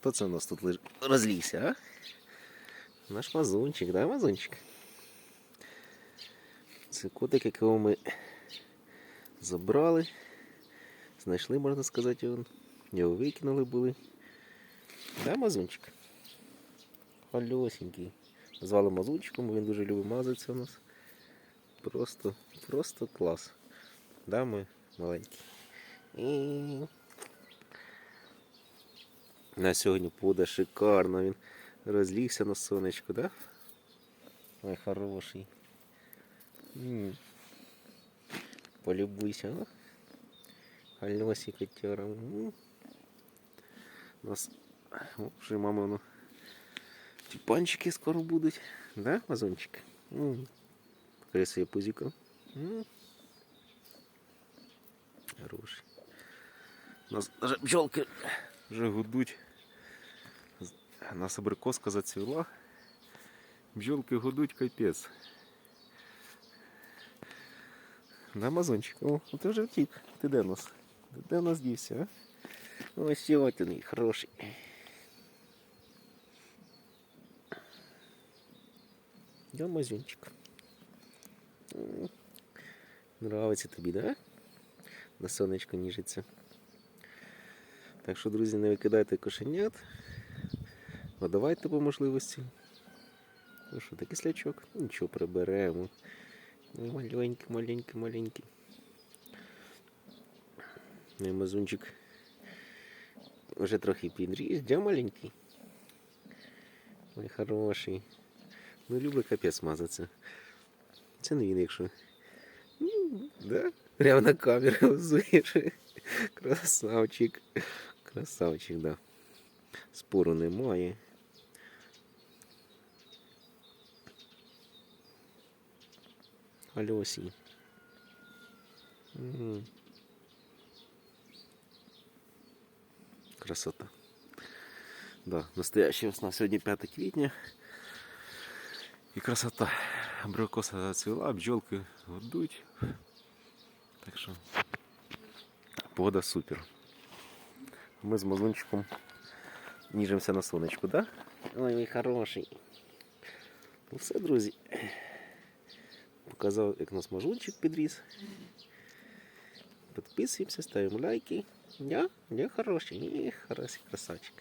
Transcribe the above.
Хто це у нас тут лежить? розлігся, а? Наш мазунчик, да, мазунчик? Це котик, якого ми забрали. Знайшли, можна сказати, його. Його викинули були. Да, мазунчик? Хальосенький. Звали мазунчиком, він дуже любить мазатися у нас. Просто, просто клас. Да, ми маленькі. І... На сьогодні погода шикарна. Він розлігся на сонечку, да? Ой, хороший. М. Полюбуйся, а? Альосі котяра. М. У нас о, вже мама ну, тюпанчики скоро будуть. Да, мазончик? М. Покажи своє пузіко. М. Хороший. У нас даже бджолки вже гудуть. У нас абрикоска зацвіла. Бджолки гудуть капець. Да, Мазончик? О, ти вже втік. Ти де нас? Де нас дівся, а? Ось він, хороший. Да, Мазончик. М. Нравиться тобі, да? На сонечко ніжиться. Так що, друзі, не викидайте кошенят. Видавайте по можливості. Ну що, такий слячок? Нічого приберемо. Ну, Маленький, маленький, маленький. Ну, Мазунчик вже трохи підріс, да, маленький? Ой, хороший. Ну, любить капець мазатися. Це не він, якщо. Ну, да? Прямо на камеру взуєш. Красавчик. Красавчик, да. Спору немає. Альосі. Мгм. Красота. Да, настоящая весна. Сегодня 5 квітня. І красота. Абрикоса зацвіла, бджолки годуть. Так що погода супер. Ми з мазунчиком ніжимося на сонечку, да? Ой, мій хороший. Ну все, друзі. Показав, як нас мажунчик підріс. Підписуємося, ставимо лайки. Я, я хороший, я хороший красавчик.